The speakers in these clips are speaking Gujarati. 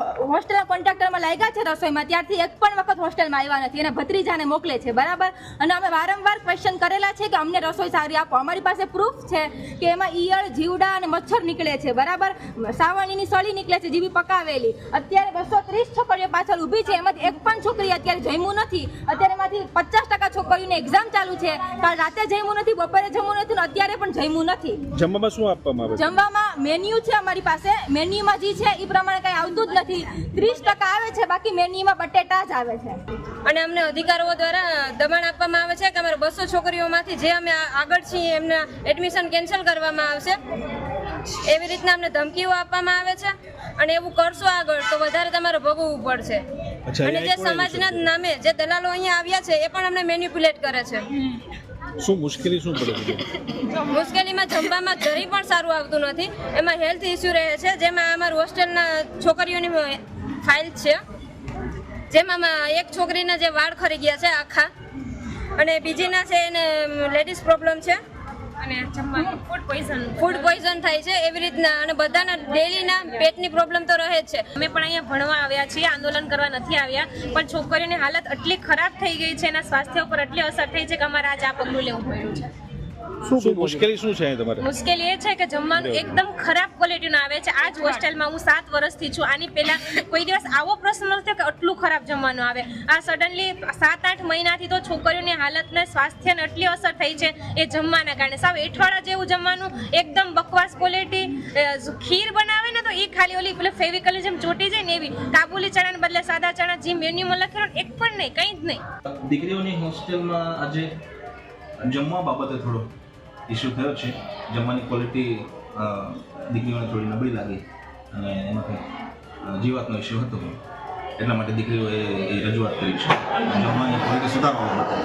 હોસ્ટેલના કોન્ટ્રાક્ટરમાં લાગ્યા છે રસોઈમાં. ત્યારથી એક પણ વખત હોસ્ટેલમાં આવ્યા નથી અને ભત્રીજાને મોકલે છે બરાબર? અને અમે વારંવાર ક્વેશ્ચન કરેલા છે કે અમને રસોઈ સારી આપો. અમારી પાસે પ્રૂફ છે કે એમાં ઈયળ જીવડા અને મચ્છર નીકળે છે બરાબર? સાવણીની સળી નીકળે છે જીવી પકાવેલી. અત્યારે બસો ત્રીસ છોકરીઓ પાછળ ઊભી છે. એમાંથી એક પણ છોકરી અત્યારે જમ્યું નથી. અત્યારે એમાંથી પચાસ ટકા છોકરીઓની એક્ઝામ ચાલુ છે. કાલ રાતે જમ્યું નથી બપોરે જમ્યું નથી અત્યારે પણ જમ્યું નથી. જમવામાં શું આપવામાં આવે? જમવામાં મેન્યુ છે અમારી પાસે. મેન્યુમાં જે છે એ પ્રમાણે કઈ આવતું જ નથી. ત્રીસ ટકા આવે છે બાકી મેન્યુમાં બટેટા જ આવે છે. અને અમને અધિકારીઓ દ્વારા દબાણ આપવામાં આવે છે કે અમારે બસો છોકરીઓમાંથી જે અમે આગળ છીએ એમના એડમિશન કેન્સલ કરવામાં આવશે. એવી રીતના અમને ધમકીઓ આપવામાં આવે છે અને એવું કરશો આગળ તો વધારે તમારે ભોગવવું પડશે. અને જે સમાજના નામે જે દલાલો અહીંયા આવ્યા છે એ પણ અમને મેન્યુપ્યુલેટ કરે છે. શું મુશ્કેલી શું પડે છે? મુશ્કેલીમાં જમવામાં જરી પણ સારું આવતું નથી. એમાં હેલ્થ ઇસ્યુ રહે છે, જેમાં અમારું હોસ્ટેલના છોકરીઓની ફાઇલ છે. જેમાં એક છોકરીના જે વાળ ખરી ગયા છે આખા. અને બીજીના છે એને લેડીઝ પ્રોબ્લેમ છે. અને ફૂડ પોઈઝન ફૂડ પોઈઝન થાય છે એવી રીતના અને બધાના ડેલીના પેટની પ્રોબ્લેમ તો રહે જ છે. અમે પણ અહીંયા ભણવા આવ્યા છીએ આંદોલન કરવા નથી આવ્યા પણ છોકરીઓની હાલત એટલી ખરાબ થઈ ગઈ છે એના સ્વાસ્થ્ય ઉપર એટલી અસર થઈ છે કે અમારે આજે આ પગલું લેવું પડ્યું છે. શું મુશ્કેલી શું છે તમારે? મુશ્કેલી એ છે કે જમવાનું એકદમ ખરાબ ક્વોલિટીનું આવે છે. આ જ હોસ્ટેલમાં હું સાત વર્ષથી છું. આની પહેલા કોઈ દિવસ આવો પ્રશ્ન ન થયો કે આટલું ખરાબ જમવાનું આવે. આ સડનલી સાત આઠ મહિનાથી તો છોકરીઓની હાલતને સ્વાસ્થ્યને એટલી અસર થઈ છે એ જમવાના કારણે. સાવ એઠવાડા જેવું જમવાનું એકદમ બકવાસ ક્વોલિટી ખીર બનાવે ને તો એ ખાલી ઓલી પેલે ફેવિકલની જેમ ચોટી જાય ને એવી. કાબુલી ચણાને બદલે સાદા ચણા જે મેન્યુમાં લખેલો એક પણ નહીં કંઈ જ નહીં. દીકરીઓની હોસ્ટેલમાં આજે જમવા બાબતે થોડો ઇસ્યુ થયો છે. જમવાની ક્વોલિટી દીકરીઓને થોડી નબળી લાગી અને એમાં જીવાતનો ઇસ્યુ હતો. એટલા માટે દીકરીઓએ એ રજૂઆત કરી છે. જમવાની ક્વોલિટી સુધારવા માટે.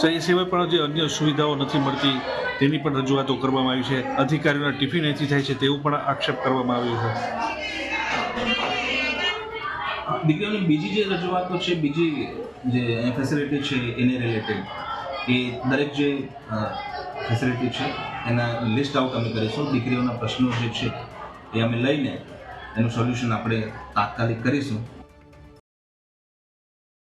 સર એ સિવાય પણ જે અન્ય સુવિધાઓ નથી મળતી. તેની પણ રજૂઆતો કરવામાં આવી છે. અધિકારીઓના ટિફિન અહીંથી થાય છે તેવું પણ આક્ષેપ કરવામાં આવ્યો છે. દીકરીઓની બીજી જે રજૂઆતો છે બીજી જે ફેસિલિટી છે એને રિલેટેડ એ દરેક જે ફેસિલિટી છે, એના લિસ્ટ આઉટ અમે કરીશું. દીકરીઓના પ્રશ્નો જે છે, એ અમે લઈને એનું સોલ્યુશન આપણે તાત્કાલિક કરીશું.